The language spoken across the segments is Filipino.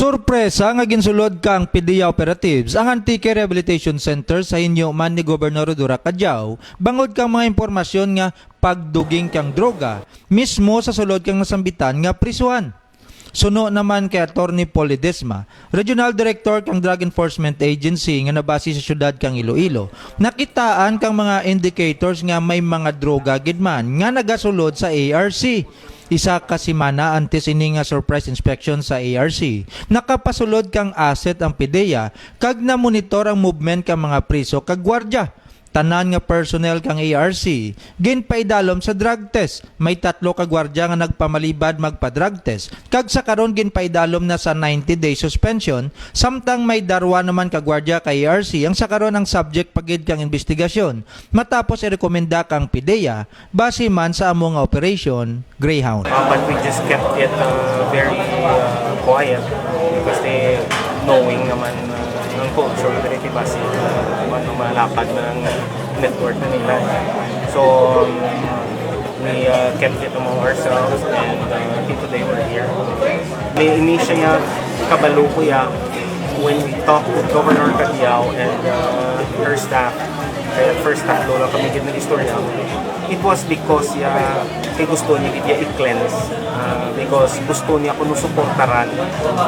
Sorpresa nga ginsulod kang PDEA operatives ang Antique Rehabilitation Center sa inyo man ni Gobernador Dura Cadjao bangod kang mga impormasyon nga pagduging kang droga mismo sa sulod kang nasambitan nga prisuhan. Suno naman kay Attorney Paul Regional Director kang Drug Enforcement Agency nga nabase sa syudad kang Iloilo. Nakitaan kang mga indicators nga may mga droga gidman nga nagasulod sa ARC. Isa ka simana antes ini nga surprise inspection sa ARC. Nakapasulod kang asset ang PDEA kag na monitor ang movement kang mga priso kag gwardya. Tanan nga personnel kang ARC ginpaidalom sa drug test. May tatlo ka gwardya nga nagpamalibad magpa-drug test. Kag sa karon ginpaidalom na sa 90 day suspension samtang may darwa naman ka gwardya kay ARC ang sa karon ang subject pagid kang investigasyon. Matapos irekomenda kang PDEA base man sa among operation Greyhound. Uh, but we just kept it uh, very uh, quiet because they knowing naman uh, culture na rin base uh, ano malapad ng network na nila. So um, we uh, kept it among ourselves and uh, today we're here. May inisya niya kabalo ko ya when we talked with Governor Cadiao and uh, her staff, kaya first staff lo lang kami gid istorya it was because ya kay gusto niya gid i-cleanse. Uh, because gusto niya kuno suportaran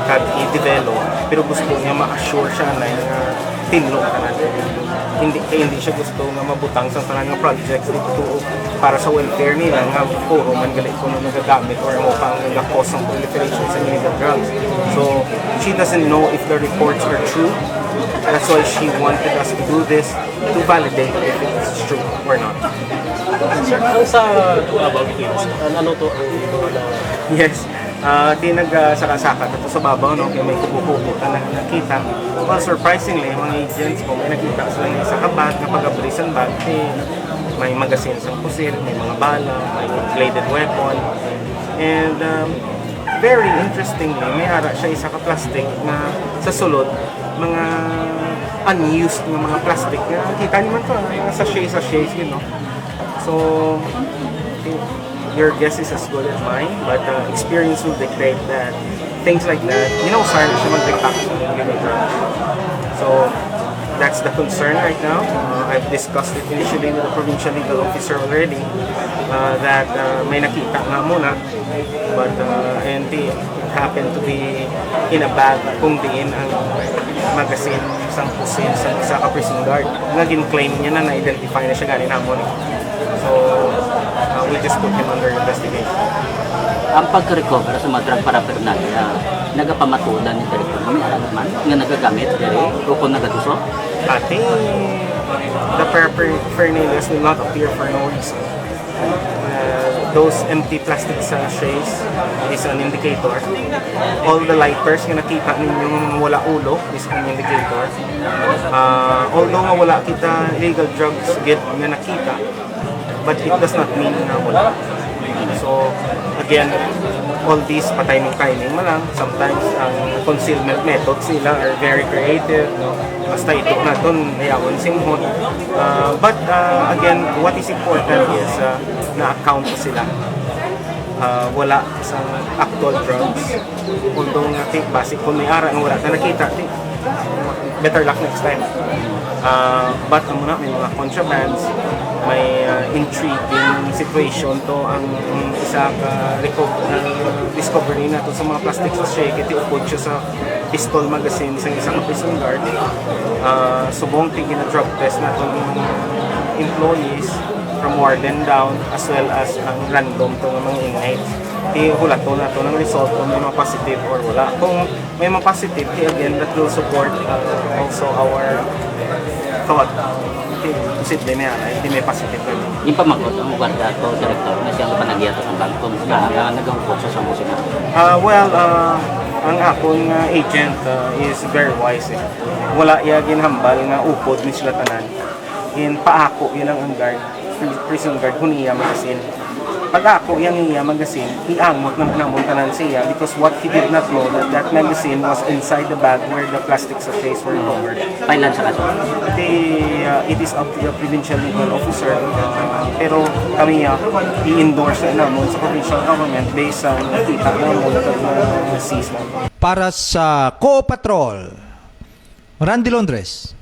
kag i-develop pero gusto niya ma-assure siya na nga tinlo tanan hindi kay hindi siya gusto nga mabutang sa tanan nga projects dito para sa welfare nila nga puro man gali ko nagagamit or mo pang nagakos ng proliferation sa illegal drugs. So she doesn't know if the reports are true. That's why she wanted us to do this to validate if it's true or not. Sir, ang sa ano to ang Yes. Ah, di nagsaka-saka ito sa babaw, no? Kaya may kukukupo ka na nakita. Well, surprisingly, mga agents ko, may nakita sila ng isa ka bag, na pag-abrisan bag, eh, may magasin sa pusil, may mga bala, may bladed weapon. And um, very interestingly, may ara siya isa ka plastic na sa sulod, mga unused nga mga plastic na kita niyo man to, ah, mga sachet-sachet, you know. So, your guess is as good as mine, but uh, experience will dictate that things like that, you know, sorry siya mag-react sa illegal drugs. So, that's the concern right now. Uh, I've discussed it initially with the provincial legal officer already uh, that uh, may nakita nga muna, but uh, and it happened to be in a bag kung ang magazine sang pusin sa ka prison guard. Nga gin-claim niya na na-identify na siya ganin namon. So, we just put him under investigation. ang pagka-recover sa mga drug paraphernalia, nagapamatudan ni Director may alam naman nga nagagamit diri o kung nagaduso. I think the paraphernalias will not appear for no reason. Uh, those empty plastic sachets is an indicator. All the lighters nga nakita ninyong wala ulo is an indicator. Uh, although nga wala kita illegal drugs get nga nakita, but it does not mean na wala. So, again, all these patay-timing mo lang. Sometimes, ang concealment methods nila are very creative. No? Basta ito na doon, hayawon simhot. Uh, but, uh, again, what is important is uh, na-account sila. Uh, wala sa actual drugs. Although nga, think, basic, kung may ara nga wala na nakita, think, better luck next time. Uh, but ang muna, may mga contrabands, may uh, intriguing situation to ang ang isa ka reco- uh, discovery na to sa mga plastic sachet kiti upod siya sa pistol magazine sa isang prison guard. Uh, subong tingin na drug test na to ng employees from warden down as well as ang random to ng mga inmates ihulat to na to ng result kung may mga positive or wala kung may mga positive di again that will support uh, also our thought okay, posible may alay, hindi may positive kami. Yung pamagot ang guarda ko, Director, na siyang panagiyata ng bangko na na nagahukot sa sambusin na. Uh, well, uh, ang akong uh, agent uh, is very wise. Eh. Wala iya ginhambal nga upod ni sila tanan. In paako yun ang ang guard, pri- prison guard, huniya magasin. Pag ako yang iya magazine iamot ng namon tanan siya because what he did not know that that magazine was inside the bag where the plastic sachets were covered Pailan sa kaso. the, uh, it is up to the provincial legal officer uh, pero kami uh, i-endorse na namon sa provincial government based sa nakita namon na uh, season Para sa Co Patrol, Randy Londres.